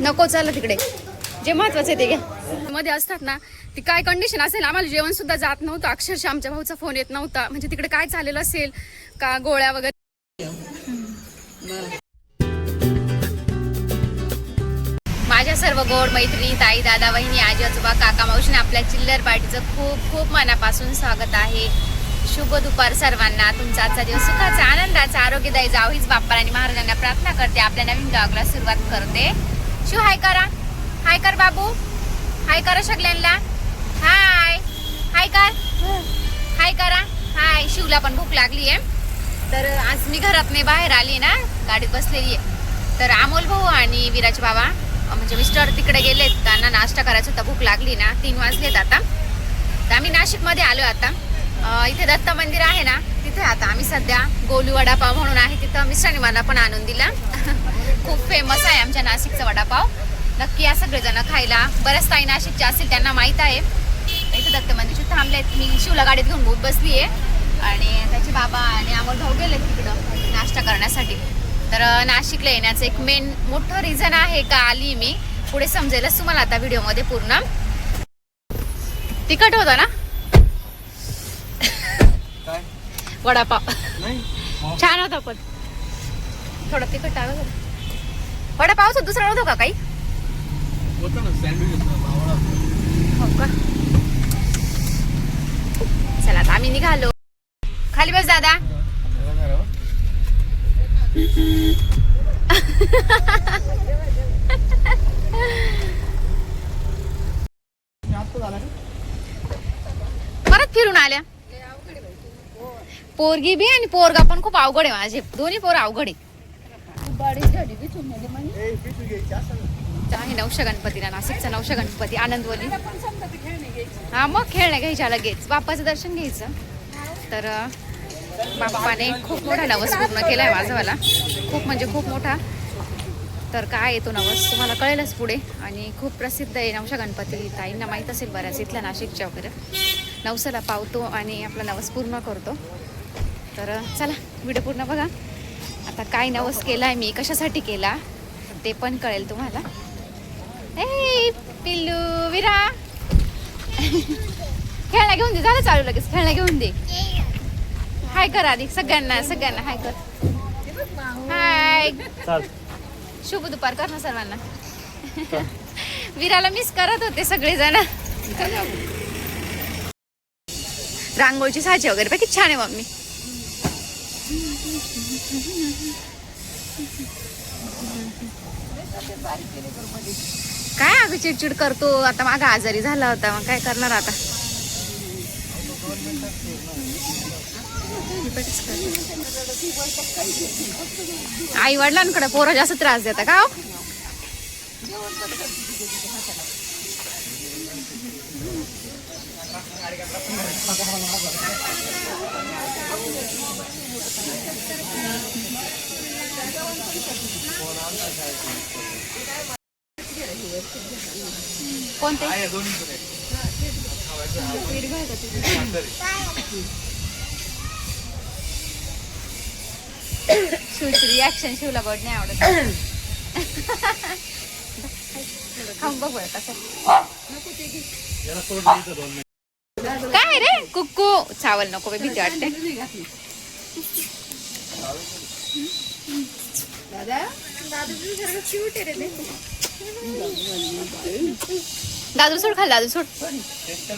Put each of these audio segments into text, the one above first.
नको चाललं तिकडे. जे महत्वाचं आहे ते घ्या. मध्ये असतात ना ती काय कंडिशन असेल आम्हाला जेवण सुद्धा जात नव्हतं. अक्षरशः आमच्या भाऊचा फोन येत नव्हता. म्हणजे तिकडे काय चाललेलं असेल का गोळ्या वगैरे? माझ्या सर्व गोड मैत्रिणी ताई दादा बहिणी आजी आजोबा काका मावशीने आपल्या चिल्लर पार्टीचं खूप खूप मनापासून स्वागत आहे. शुभ दुपार सर्वांना. तुमचा आजचा दिवस सुखाचा आनंदाचा आरोग्यदायी जाव हीच बाप्पा आणि महाराजांना प्रार्थना करते. आपल्या नवीन ब्लॉगला सुरुवात करते. शिव हाय करा. हाय कर बाबू. हाय करा सगळ्यांना. हाय. हाय कर. हाय करा. हाय. शिवला पण भूक लागली आहे. तर आज मी घरात नाही बाहेर आली ना गाडीत बसलेली आहे. तर अमोल भाऊ आणि विराज बाबा म्हणजे मिस्टर तिकडे गेलेत. त्यांना नाश्ता करायचा होता भूक लागली ना तीन वाजलेत आता. तर आम्ही नाशिकमध्ये आलो आता. इथे दत्त मंदिर आहे ना तिथे आता आम्ही सध्या गोलू वडापाव म्हणून आहे तिथं मिस्टरांनी मला पण आणून दिला. खूप फेमस आहे आमच्या नाशिकचा वडापाव. नक्की या सगळेजण खायला. बऱ्याच ताई नाशिकच्या असतील त्यांना माहीत आहे. इथे दत्त मंदिरचे थांबलेत. मी शिवला गाडीत घेऊन बोट बसली आहे आणि त्याचे बाबा आणि अमोल भाऊ गेले तिकडं नाश्ता करण्यासाठी. तर नाशिकला येण्याचं एक मेन मोठं रिझन आहे का आली मी पुढे समजेलच तुम्हाला आता व्हिडिओमध्ये पूर्ण. तिखट होता ना? वडापाव. छान होता पण. थोडं तिखट टाकत. वडापावचं दुसरा नव्हतं का काही. हो का? चला आता आम्ही निघालो. खाली बस दादा. परत फिरून आल्या. पोरगी बी आणि पोरगा पण खूप अवघड आहे माझे. दोन्ही पोर अवघड आहे ए, पिशवी घ्यायची असेल ना. आहे नवशा गणपतीला नाशिकचा नवशा गणपती आनंदवली. हा मग खेळण्या घ्यायच्या लगेच. बाप्पाचं दर्शन घ्यायचं. तर बाप्पाने खूप मोठा नवस पूर्ण केलाय माझावाला खूप म्हणजे खूप मोठा. तर काय येतो नवस? तुम्हाला कळेलच पुढे. आणि खूप प्रसिद्ध आहे नवशा गणपती. ताईंना माहीत असेल बऱ्याच इथल्या नाशिकच्या वगैरे. नवसाला पावतो आणि आपला नवस पूर्ण करतो. तर चला व्हिडिओ पूर्ण बघा. आता काय नवस केलाय मी कशासाठी केला ते पण कळेल तुम्हाला. ए पिल्लू विरा. खेळण्या घेऊन दे झालं चालू लगेच खेळण्या घेऊन दे. हाय कर आधी सगळ्यांना सगळ्यांना हाय कर. हाय. शुभ दुपार कर ना सर्वांना. विराला मिस करत होते सगळेजण. रांगोळीची साची वगैरे पण किती छान आहे मम्मी. काय अगं चिडचिड करतो आता मागा आजारी झाला होता मग काय करणार आता आई वडिलांकडे पोरं जास्त त्रास देता का हो? कोणते. शिवची रिॲक्शन शिवला गोड नाही आवडत. खाऊन बघ कसं. काय रे कुक्कू चावल नको भीती वाटते. दादू? सोड खाल दादू सोड. टेस्ट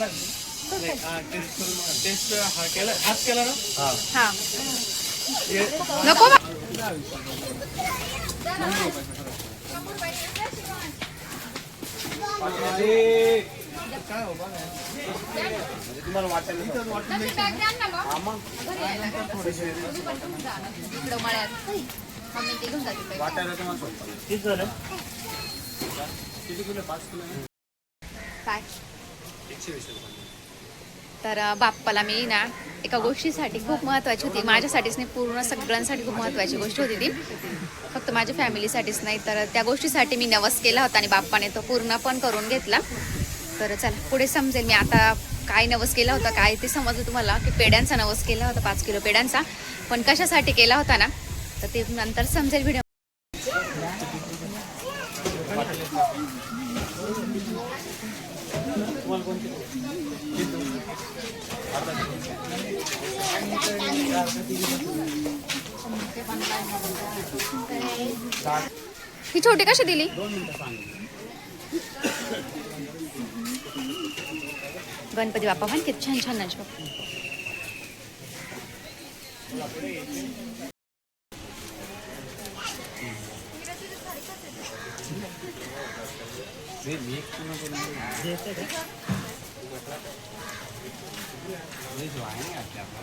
नको तुम्हाला वाटेल मम्मी ते घेऊन जाते वाटायला तुम्हाला किती झालं किती किलो पाच किलो काय एकशे वीस रुपये तर बाप्पाला मी ना एका गोष्टीसाठी खूप महत्त्वाची होती. माझ्यासाठीच नाही पूर्ण सगळ्यांसाठी खूप महत्त्वाची गोष्ट होती ती. फक्त माझ्या फॅमिलीसाठीच नाही तर त्या गोष्टीसाठी मी नवस केला होता आणि बाप्पाने तो पूर्ण पण करून घेतला. तर चला पुढे समजेल मी आता काय नवस केला होता काय ते समजलं तुम्हाला की पेड्यांचा नवस केला होता पाच किलो पेड्यांचा पण कशासाठी केला होता ना तर ते नंतर समजेल व्हिडिओ ही छोटी कशी दिली? गणपती बाप्पा पण किती छान छान नाच बाप्पा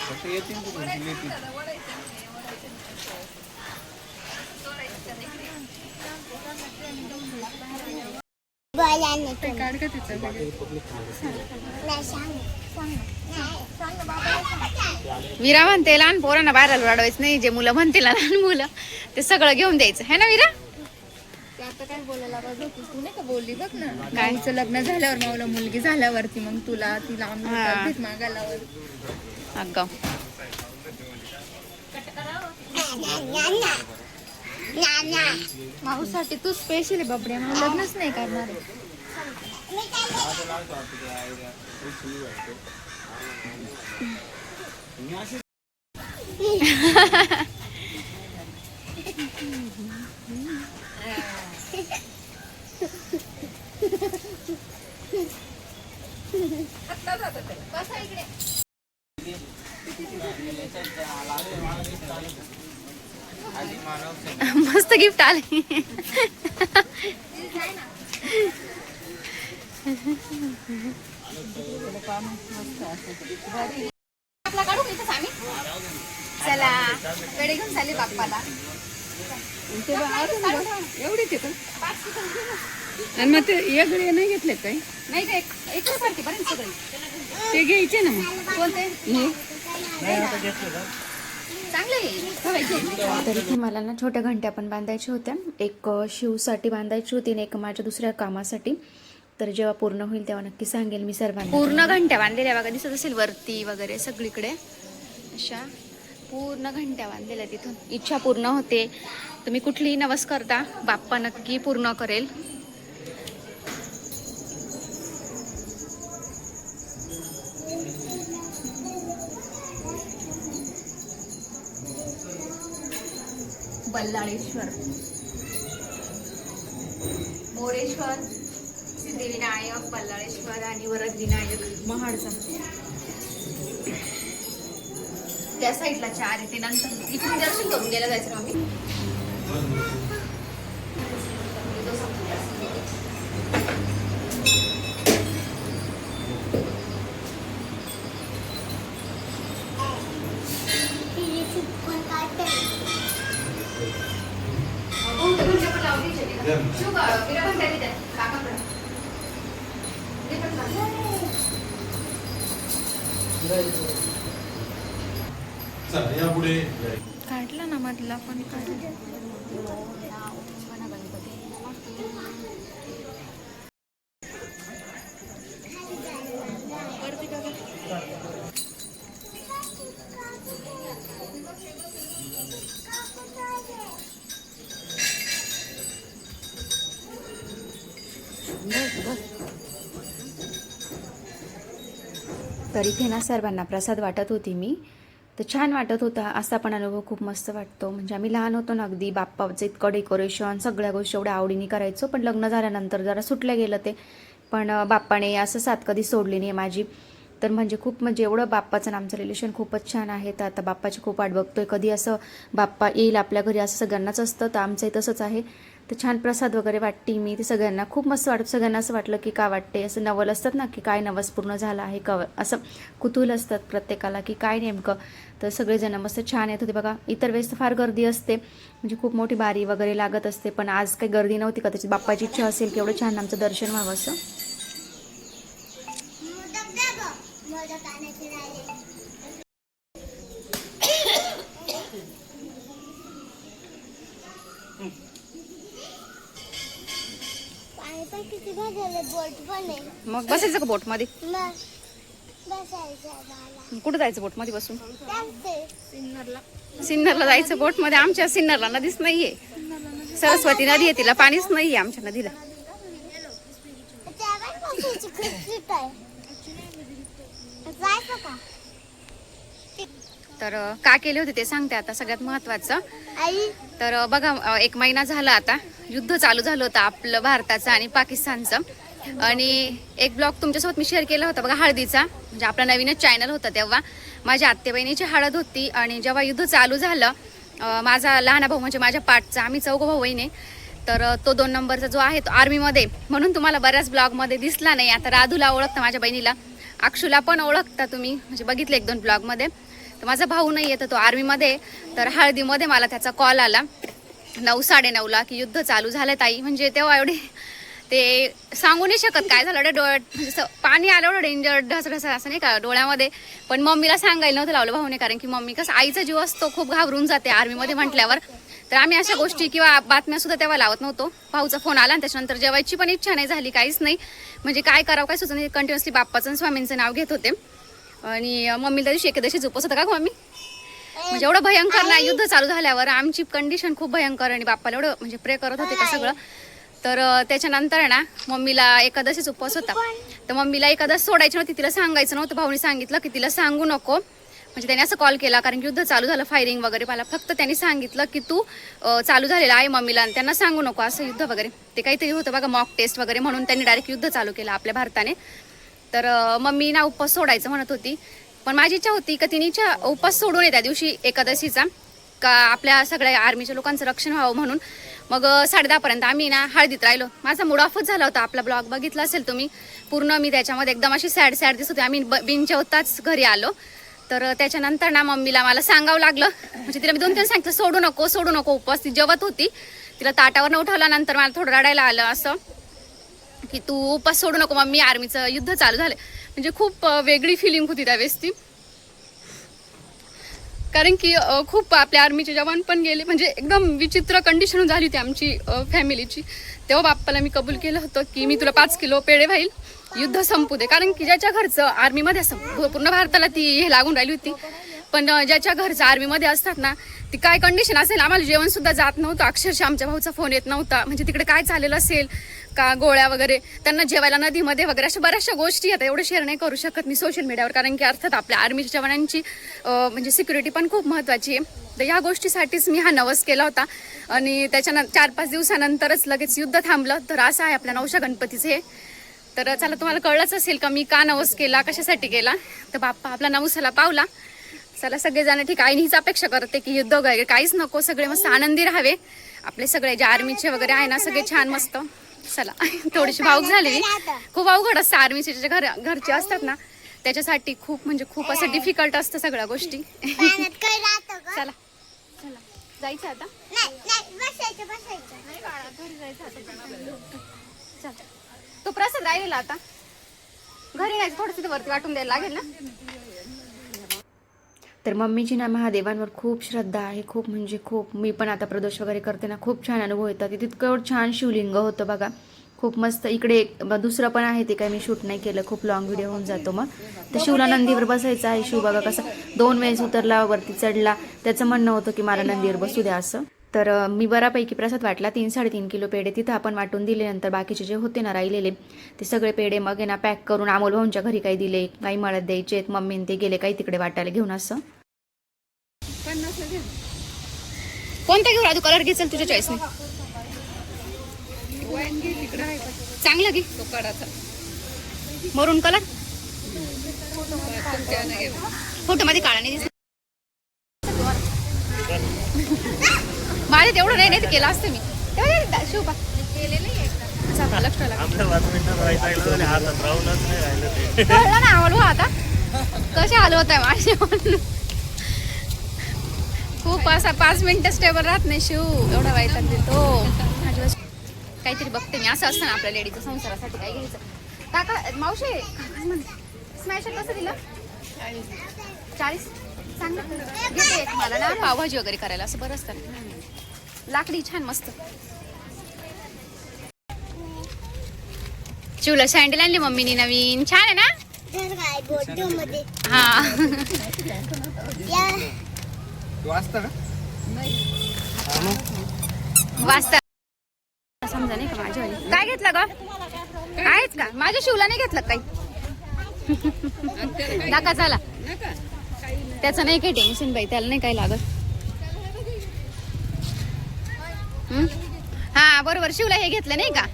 फक्त येतील तू घरी येतील विरा म्हणते लहान पोरांना बाहेर रडवायचं नाही जे मुलं म्हणतील ना लहान मुलं ते सगळं घेऊन द्यायचं. है ना विरा? ते आता काय बोलायला पाहिजे होती? तू नाही का बोलली? बघ ना. काय? गाईचं लग्न झाल्यावर मला मुलगी झाल्यावरती मग तुला भीक मागायलावर. अगं. माऊसाठी तू स्पेशल बाबड्या. मग लग्नच नाही करणार आहे. मस्त गिफ्ट आले आपला काढू का इथंच आम्ही चला घेऊन बाप्पाला. आणि मग ते वेगळे नाही घेतले काय? नाही ते एक- एकच सारखी बरं सगळी. ते घ्यायचे ना मग. कोणते? तर इथे मला ना छोट्या घंट्या पण बांधायच्या होत्या. एक शिवसाठी बांधायची होती आणि एक माझ्या दुसऱ्या कामासाठी. तर जेव्हा पूर्ण होईल तेव्हा नक्की सांगेल मी सर्वांना. पूर्ण घंट्या बांधलेल्या बघा दिसत असेल वरती वगैरे सगळीकडे. अशा पूर्ण घंट्या बांधलेल्या तिथून. इच्छा पूर्ण होते. तुम्ही कुठलीही नवस करता बाप्पा नक्की पूर्ण करेल. बल्लाळेश्वर. मोरेश्वर सिद्धिविनायक बल्लाळेश्वर आणि वरद विनायक महाडचा त्या साईडला चार येते ते नंतर इथून दर्शन करून गेलं जायचं ना आम्ही. काका चला या पुढे काढला ना मधला पण काढला. तर इथे ना सर्वांना प्रसाद वाटत होती मी. तर छान वाटत होता. असा पण अनुभव खूप मस्त वाटतो. म्हणजे आम्ही लहान होतो ना अगदी बाप्पाचं इतकं डेकोरेशन सगळ्या गोष्टी एवढ्या आवडीने करायचो. पण लग्न झाल्यानंतर जरा सुटलं गेलं ते. पण बाप्पाने असं साथ कधी सोडली नाही माझी. तर म्हणजे खूप म्हणजे एवढं बाप्पाचं आमचं रिलेशन खूपच छान आहे. तर आता बाप्पाची खूप वाट बघतोय. कधी असं बाप्पा येईल आपल्या घरी असं सगळ्यांनाच असतं. तर आमचंही तसंच आहे. तर छान प्रसाद वगैरे वाटते मी. ते सगळ्यांना खूप मस्त वाटत. सगळ्यांना असं वाटलं की का वाटते असं नवल असतात ना की काय नवस पूर्ण झालं आहे कव असं कुतूहल असतात प्रत्येकाला की काय नेमकं? तर सगळेजण मस्त छान येत होते. बघा इतर वेळेस तर फार गर्दी असते. म्हणजे खूप मोठी बारी वगैरे लागत असते. पण आज काही गर्दी नव्हती का? त्याची बाप्पाची इच्छा असेल की एवढं छान आमचं दर्शन व्हावं असं. पाणी पण किती भरलेलं बोट पण आहे मग बसायचं का बोटमध्ये? मग कुठं जायचं बोटमध्ये बसून सिन्नरला. जायचं बोटमध्ये आमच्या सिन्नरला नदीच नाहीये. सरस्वती नदी आहे तिला पाणीच नाहीये आमच्या नदीला. जायचं का? तर अं, का केले होते ते सांगते आता सगळ्यात महत्वाचं. आई. तर अं, बघा अं, एक महिना झाला आता. युद्ध चालू झालं होतं आपलं भारताचं आणि पाकिस्तानचं. आणि एक ब्लॉग तुमच्यासोबत मी शेअर केला होता बघा हळदीचा. म्हणजे आपला नवीनच चॅनल होता तेव्हा. माझ्या आत्ते बहिणीची हळद होती आणि जेव्हा युद्ध चालू झालं माझा लहाना भाऊ म्हणजे माझ्या पाठचा आम्ही चौघ भाऊ बहिणी तर तो दोन नंबरचा जो आहे तो आर्मीमध्ये. म्हणून तुम्हाला बऱ्याच ब्लॉगमध्ये दिसला नाही. आता राधूला ओळखता माझ्या बहिणीला. अक्षूला पण ओळखता तुम्ही. म्हणजे बघितले एक दोन ब्लॉगमध्ये. तर माझा भाऊ नाही येतं तो आर्मीमध्ये तर हळदीमध्ये मला त्याचा कॉल आला. नऊ साडेनऊला की युद्ध चालू झालं ताई. म्हणजे तेव्हा एवढे ते सांगू नाही शकत काय झालं. एवढं डोळ्यात म्हणजे पाणी आलं एवढं डेंजर ढसढस असं नाही का डोळ्यामध्ये. पण मम्मीला सांगायला नव्हतं लावलं भाऊने कारण की मम्मी कसं आईचा जीव असतो खूप घाबरून जाते आर्मीमध्ये म्हटल्यावर. तर आम्ही अशा गोष्टी किंवा बातम्या सुद्धा तेव्हा लावत नव्हतो. भाऊचा फोन आला आणि त्याच्यानंतर जेवायची पण इच्छा नाही झाली काहीच नाही. म्हणजे काय करावं काय सुचत नाही. कंटिन्युअसली बाप्पाचं स्वामींचं नाव घेत होते. आणि मम्मी त्या दिवशी एकादशी होता का मम्मी? म्हणजे एवढं भयंकर ना युद्ध चालू झाल्यावर आमची कंडिशन खूप भयंकर आणि बाप्पाला एवढं म्हणजे प्रे करत होते का सगळं. तर त्याच्यानंतर ना मम्मीला एकादशीच उपवास होता. तर मम्मीला एकादश सोडायची नव्हती तिला सांगायचं नव्हतं भाऊनी सांगितलं की तिला सांगू नको. म्हणजे त्याने असं कॉल केला कारण की युद्ध चालू झालं फायरिंग वगैरे मला फक्त त्यांनी सांगितलं की तू चालू झालेला आहे मम्मीला आणि त्यांना सांगू नको असं युद्ध वगैरे. ते काहीतरी होतं बघा मॉक टेस्ट वगैरे म्हणून त्यांनी डायरेक्ट युद्ध चालू केलं आपल्या भारताने. तर मम्मी ना उपवास सोडायचं म्हणत होती. पण माझी इच्छा होती का तिनेच्या उपवास सोडून येत्या दिवशी एकादशीचा का आपल्या सगळ्या आर्मीच्या लोकांचं रक्षण व्हावं म्हणून. मग साडे दहापर्यंत आम्ही ना हळदीत राहिलो. माझा मूड ऑफच झाला होता. आपला ब्लॉग बघितला असेल तुम्ही. पूर्ण मी त्याच्यामध्ये एकदम अशी सॅड सॅड दिसत होती. आम्ही ब- बिनजेवताच घरी आलो. तर त्याच्यानंतर ना मम्मीला मला सांगावं लागलं. म्हणजे तिला मी दोन तीन सांगितलं सोडू नको सोडू नको उपवास ती जेवत होती. तिला ताटावर न नंतर मला थोडं रडायला आलं असं की तू उपास सोडू नको मम्मी. आर्मीचं युद्ध चालू झालं म्हणजे खूप वेगळी फिलिंग होती त्यावेळेस ती. कारण की खूप आपल्या आर्मीचे जवान पण गेले. म्हणजे एकदम विचित्र कंडिशन झाली होती आमची फॅमिलीची तेव्हा बाप्पाला मी कबूल केलं होतं की मी तुला पाच किलो पेढे व्हाईल. युद्ध संपू दे. कारण की ज्याच्या घरचं आर्मीमध्ये असं पूर्ण भारताला ती हे लागून राहिली होती. पण ज्याच्या घरचं आर्मीमध्ये असतात ना ती काय कंडिशन असेल? आम्हाला जेवण सुद्धा जात नव्हतं. अक्षरशः आमच्या भाऊचा फोन येत नव्हता. म्हणजे तिकडे काय चाललेलं असेल? का गोळ्या वगैरे? त्यांना जेवायला नदीमध्ये वगैरे अशा बऱ्याचशा गोष्टी आता एवढं शेअर नाही करू शकत मी सोशल मीडियावर कारण की अर्थात आपल्या आर्मीच्या जवानांची म्हणजे सिक्युरिटी पण खूप महत्त्वाची आहे. तर ह्या गोष्टीसाठीच मी हा नवस केला होता. आणि त्याच्यानं चार पाच दिवसानंतरच लगेच युद्ध थांबलं. तर असं आहे आपल्या नवशा गणपतीचे हे. तर चला तुम्हाला कळलंच असेल का मी का नवस केला? कशासाठी केला? तर बाप्पा आपला नवसाला पावला. चला सगळेजण ठीक आहे. हीच अपेक्षा करते की युद्ध वगैरे काहीच नको सगळे मस्त आनंदी राहावे. आपले सगळे जे आर्मीचे वगैरे आहे ना सगळे छान मस्त. चला थोडीशी भाऊक झाली. खूप अवघड असतं आर्मीचे जे घर घरचे असतात ना त्याच्यासाठी खूप म्हणजे खूप असं डिफिकल्ट असतं सगळ्या गोष्टी. चला चला. जायचं आता? चल. तो प्रसाद राहिलेला आता. घरी नाही थोडस वरती वाटून द्यायला लागेल ना? तर मम्मीची ना महादेवांवर खूप श्रद्धा आहे खूप म्हणजे खूप. मी पण आता प्रदोष वगैरे करते ना खूप छान अनुभव येतात. तितकं छान शिवलिंग होतं बघा. खूप मस्त इकडे दुसरं पण आहे ते काय मी शूट नाही केलं खूप लॉंग व्हिडिओ होऊन जातो मग. तर शिवला नंदीवर बसायचं आहे शिव बघा कसं दोन वेळेस उतरला वरती चढला. त्याचं म्हणणं होतं की मला नंदीवर बसू द्या असं. तर मी बऱ्यापैकी प्रसाद वाटला. तीन साडेतीन किलो पेढे तिथं आपण वाटून दिले. नंतर बाकीचे जे होते ना राहिलेले ते सगळे पेढे मग आहे ना पॅक करून अमोल भाऊंच्या घरी काही दिले. काही मळत द्यायचे मम्मीने ते गेले काही तिकडे वाटायला घेऊन असं. कोणता घेऊ राजू कलर घेचल तुझ्या चॉईसने चांगलं घे. मरून कलर फोटो मध्ये काळा नाही दिसत माझे तेवढं नाही नाही केलं असतं मी. तेव्हा शिवपा कळलं ना आम्हाला आता? कसे आलो होत आहे माझे खूप असा पाच मिनिटं स्टेबल राहत नाही शिव. एवढा वाईट देतो माझ्या काहीतरी बघते मी. असं असतं ना आपल्या लेडीचं संसारासाठी काय घ्यायचं. काका मावशी स्मॅशर कसं दिलं? चाळीस. चांगलं. घेते मला ना पावभाजी वगैरे करायला. असं बरं असतं. लाकडी छान मस्त. शिवला सँडल आणली मम्मीनी नवीन. छान आहे ना? हा. या. वाचता समजा नाही का माझ्या वाली. काय घेतलं ग? आहेच का? माझ्या शिवला नाही घेतलं काही? नका चला. त्याचं नाही काही टेन्शन बाई त्याला नाही काही लागत. हं? हा बरोबर. शिवला हे घेतलं नाही का?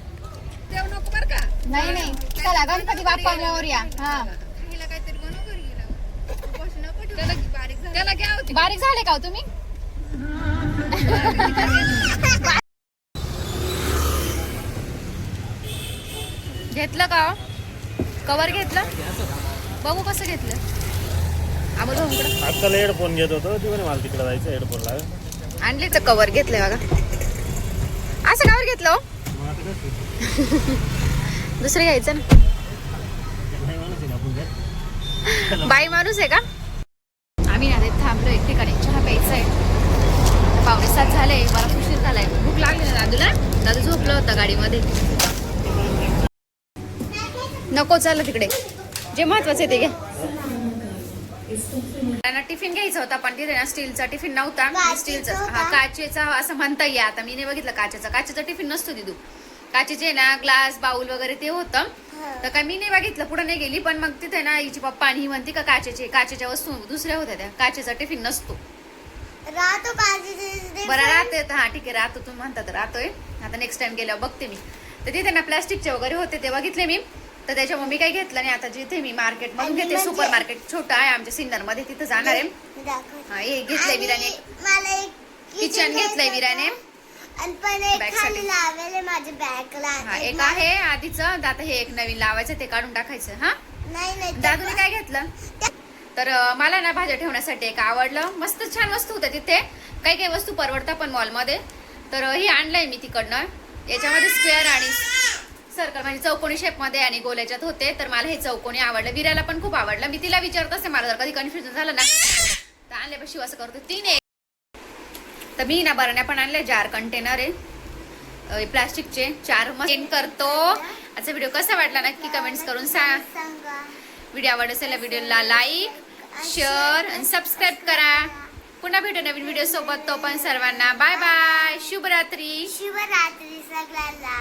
नाही नाही. चला गणपती बाप्पा मोरया. हा. बारीक झाले. का हो तुम्ही? घेतलं का कवर घेतलं? बघू कसं घेतलं. आम्हाला आजकाल हेडफोन घेत होतो. ती म्हणे मला तिकडे जायचं हेडफोन आणले तर कवर घेतलंय बघा. असं कावर घेतलं हो. दुसरं घ्यायचं ना. बाई माणूस आहे का? आम्ही ना थांबलो एक ठिकाणी. चहा प्यायचा आहे पावणे सात झाले. मला उशीर झालाय. भूक लागली ना दादूला? दादू झोपलं होतं गाडीमध्ये. नको चाललं तिकडे. जे महत्वाचं आहे ते घ्या त्यांना टिफिन घ्यायचा होता पण तिथे ना स्टीलचा टिफिन नव्हता. स्टीलचा? हा काचेचा असं म्हणता येईल आता मी नाही बघितलं काचेचा. काचेचा टिफिन नसतो दिदू काचेचे ना ग्लास बाउल वगैरे ते होतं. तर काय मी नाही बघितलं पुढे नाही गेली पण मग तिथे ना हिची पप्पा आणि ही म्हणती का काचेचे काचेच्या वस्तू दुसऱ्या होत्या त्या. काचेचा टिफिन नसतो. राहतो बरं राहतोय तर हा ठीक आहे राहतो. तुम्ही म्हणता तर राहतोय. आता नेक्स्ट टाइम गेल्यावर बघते मी. तर तिथे ना प्लास्टिकचे वगैरे होते ते बघितले मी. तर त्याच्यामुळे मी काही घेतलं नाही आता जिथे मी मार्केट मधून घेते सुपर मार्केट छोटं आहे आमच्या सिन्नरमध्ये तिथं जाणार आहे. हा हे घेतलंय विराने मला एक किचन घेतलंय विराने आणि पण एक Bag खाली साठी. लावेल माझ्या बॅगला हा एक आहे आधीच आता हे एक नवीन लावायचं ते काढून टाकायचं हा? नाही नाही दादूने काय घेतलं? तर अं, मला ना भाज्या ठेवण्यासाठी एक आवडलं. मस्त छान वस्तू होत्या तिथे. काही काही वस्तू परवडतात पण मॉलमध्ये तर अं, ही आणलंय मी तिकडनं. याच्यामध्ये स्क्वेअर आणि सर्कल म्हणजे चौकोनी शेपमध्ये आणि गोल्याच्यात होते तर मला हे चौकोनी आवडलं. विराला पण खूप आवडलं. मी तिला विचारत असते मला जर कधी कन्फ्युजन झालं ना तर आणल्यापाशी असं करतो. तीन आहे तर मी ना बरण्या पण आणल्या जार कंटेनर आहे. प्लास्टिकचे. चार मग करतो. आजचा व्हिडिओ कसा वाटला नक्की कमेंट्स करून सांग व्हिडिओ आवड असेल व्हिडिओला लाईक शेअर आणि सबस्क्राईब करा. पुन्हा भेटू नवीन व्हिडिओ सोबत. तो पण सर्वांना बाय बाय शुभरात्री. शिवरात्री सगळ्यांना.